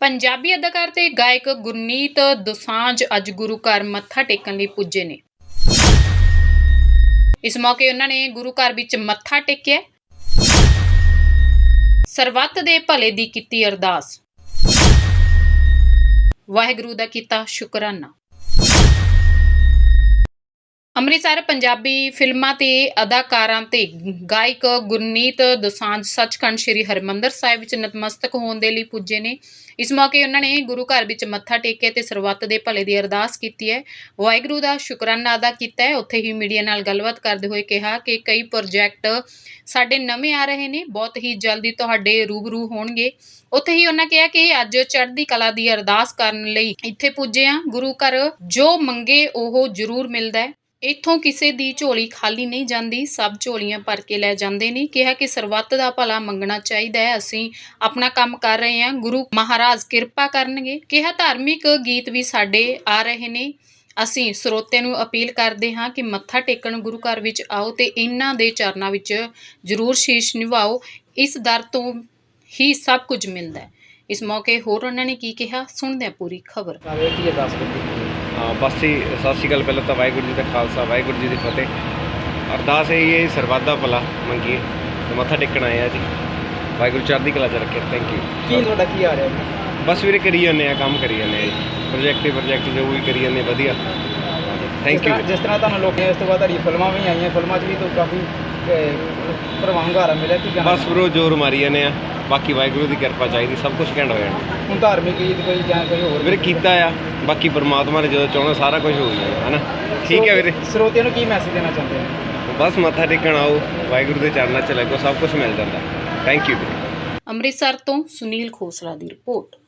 ਪੰਜਾਬੀ ਅਦਾਕਾਰ ਤੇ ਗਾਇਕ ਗੁਰਨੀਤ ਦੋਸਾਂਝ ਅੱਜ ਗੁਰੂ ਘਰ ਮੱਥਾ ਟੇਕਣ ਲਈ ਪੁੱਜੇ ਨੇ। ਇਸ ਮੌਕੇ ਉਹਨਾਂ ਨੇ ਗੁਰੂ ਘਰ ਵਿੱਚ ਮੱਥਾ ਟੇਕਿਆ। ਸਰਬੱਤ ਦੇ ਭਲੇ ਦੀ ਕੀਤੀ ਅਰਦਾਸ। ਵਾਹਿਗੁਰੂ ਦਾ ਕੀਤਾ ਸ਼ੁਕਰਾਨਾ। ਅੰਮ੍ਰਿਤਸਰ ਪੰਜਾਬੀ ਫਿਲਮਾਂ ਤੇ ਅਦਾਕਾਰਾਂ ਤੇ ਗਾਇਕ ਗੁਰਨੀਤ ਦੋਸਾਂਝ ਸੱਚਖੰਡ ਸ੍ਰੀ ਹਰਿਮੰਦਰ ਸਾਹਿਬ ਵਿੱਚ ਨਤਮਸਤਕ ਹੋਣ ਦੇ ਲਈ ਪੁੱਜੇ ਨੇ। ਇਸ ਮੌਕੇ ਉਹਨਾਂ ਨੇ ਗੁਰੂ ਘਰ ਵਿੱਚ ਮੱਥਾ ਟੇਕਿਆ ਤੇ ਸਰਬੱਤ ਦੇ ਭਲੇ ਦੀ ਅਰਦਾਸ ਕੀਤੀ ਹੈ। ਵਾਹਿਗੁਰੂ ਦਾ ਸ਼ੁਕਰਾਨਾ ਅਦਾ ਕੀਤਾ ਹੈ। ਉੱਥੇ ਹੀ ਮੀਡੀਆ ਨਾਲ ਗੱਲਬਾਤ ਕਰਦੇ ਹੋਏ ਕਿਹਾ ਕਿ ਕਈ ਪ੍ਰੋਜੈਕਟ ਸਾਡੇ ਨਵੇਂ ਆ ਰਹੇ ਨੇ। ਬਹੁਤ ਹੀ ਜਲਦੀ ਤੁਹਾਡੇ ਰੂਬਰੂ ਹੋਣਗੇ। ਉੱਥੇ ਹੀ ਉਹਨਾਂ ਕਿਹਾ ਕਿ ਅੱਜ ਚੜ੍ਹਦੀ ਕਲਾ ਦੀ ਅਰਦਾਸ ਕਰਨ ਲਈ ਇੱਥੇ ਪੁੱਜੇ ਆ ਗੁਰੂ ਘਰ ਜੋ ਮੰਗੇ ਉਹ ਜ਼ਰੂਰ ਮਿਲਦਾ ਹੈ। ਇੱਥੋਂ ਕਿਸੇ ਦੀ ਝੋਲੀ ਖਾਲੀ ਨਹੀਂ ਜਾਂਦੀ, ਸਭ ਝੋਲੀਆਂ ਭਰ ਕੇ ਲੈ ਜਾਂਦੇ ਨੇ। ਕਿਹਾ ਕਿ ਸਰਬੱਤ ਦਾ ਭਲਾ ਮੰਗਣਾ ਚਾਹੀਦਾ ਹੈ, ਅਸੀਂ ਆਪਣਾ ਕੰਮ ਕਰ ਰਹੇ ਹਾਂ, ਗੁਰੂ ਮਹਾਰਾਜ ਕਿਰਪਾ ਕਰਨਗੇ। ਕਿਹਾ ਧਾਰਮਿਕ ਗੀਤ ਵੀ ਸਾਡੇ ਆ ਰਹੇ ਨੇ। ਅਸੀਂ ਸਰੋਤਿਆਂ ਨੂੰ ਅਪੀਲ ਕਰਦੇ ਹਾਂ ਕਿ ਮੱਥਾ ਟੇਕਣ ਗੁਰੂ ਘਰ ਵਿੱਚ ਆਓ ਤੇ ਇਹਨਾਂ ਦੇ ਚਰਨਾਂ ਵਿੱਚ ਜ਼ਰੂਰ ਸ਼ੀਸ਼ ਨਿਵਾਓ। ਇਸ ਦਰ ਤੋਂ ਹੀ ਸਭ ਕੁਝ ਮਿਲਦਾ ਹੈ। ਇਸ ਮੌਕੇ ਹੋਰ ਉਹਨਾਂ ਨੇ ਕੀ ਕਿਹਾ? ਸੁਣਦੇ ਹਾਂ ਪੂਰੀ ਖਬਰ। ਕੀ ਹਾਂ ਬਸ ਜੀ ਸਤਿ ਸ਼੍ਰੀ ਅਕਾਲ ਪਹਿਲਾਂ ਤਾਂ ਵਾਹਿਗੁਰੂ ਜੀ ਦਾ ਖਾਲਸਾ ਵਾਹਿਗੁਰੂ ਜੀ ਦੀ ਫਤਿਹ। ਅਰਦਾਸ ਇਹ ਹੈ ਸਰਬੱਤ ਦਾ ਭਲਾ ਮੰਗੀਏ ਤੇ ਮੱਥਾ ਟੇਕਣ ਆਏ ਆ ਜੀ। ਵਾਹਿਗੁਰੂ ਚੜ੍ਹਦੀ ਕਲਾ ਚ ਰੱਖੇ ਥੈਂਕ ਕੀ ਯੂ ਤੁਹਾਡਾ ਕੀ ਆ ਰਿਹਾ? ਬਸ ਵੀਰੇ ਕਰੀ ਜਾਂਦੇ ਆ ਕੰਮ ਕਰੀ ਜਾਂਦੇ ਆ ਜੀ। ਪ੍ਰੋਜੈਕਟ ਹੀ ਪ੍ਰੋਜੈਕਟ ਜੋ ਵੀ ਕਰੀ ਜਾਂਦੇ ਵਧੀਆ। ਥੈਂਕ ਯੂ ਜਿਸ ਤਰ੍ਹਾਂ ਤੁਹਾਨੂੰ ਲੋਕਾਂ ਇਸ ਤੋਂ ਬਾਅਦ ਤੁਹਾਡੀ ਫਿਲਮਾਂ ਵੀ ਆਈਆਂ ਫਿਲਮਾਂ 'ਚ ਵੀ ਤਾਂ ਕਾਫੀ ਪ੍ਰਵਾਨਗਾਰਾ ਮਿਲਿਆ ਕੀ ਬਸ ਬਰੋ ਜੋਰ ਮਾਰੀ ਜਾਂਦੇ ਆ। ਬਾਕੀ ਵਾਹਿਗੁਰੂ ਦੀ ਕਿਰਪਾ ਚਾਹੀਦੀ ਸਭ ਕੁਝ ਘੈਂਟ ਹੋ ਜਾਣਾ। ਹੁਣ ਧਾਰਮਿਕ ਗੀਤ ਕੋਈ ਜਾਂ ਕੋਈ ਹੋਰ ਵੀਰੇ ਕੀਤਾ ਆ ਬਾਕੀ ਪਰਮਾਤਮਾ ਨੇ ਜਦੋਂ ਚਾਹਣਾ ਸਾਰਾ ਕੁਝ ਹੋ ਜਾਣਾ ਹਨਾ? ਠੀਕ ਹੈ ਵੀਰੇ। ਸਰੋਤਿਆਂ ਨੂੰ ਕੀ ਮੈਸੇਜ ਦੇਣਾ ਚਾਹੁੰਦੇ ਹੋ? ਬਸ ਮੱਥਾ ਟੇਕਣ ਆਓ ਵਾਹਿਗੁਰੂ ਦੇ ਚਰਨਾਂ 'ਚ ਲੱਗੋ ਸਭ ਕੁਝ ਮਿਲ ਜਾਂਦਾ। ਥੈਂਕ ਯੂ ਵੀਰੇ। ਅੰਮ੍ਰਿਤਸਰ ਤੋਂ ਸੁਨੀਲ ਖੋਸਲਾ ਦੀ ਰਿਪੋਰਟ।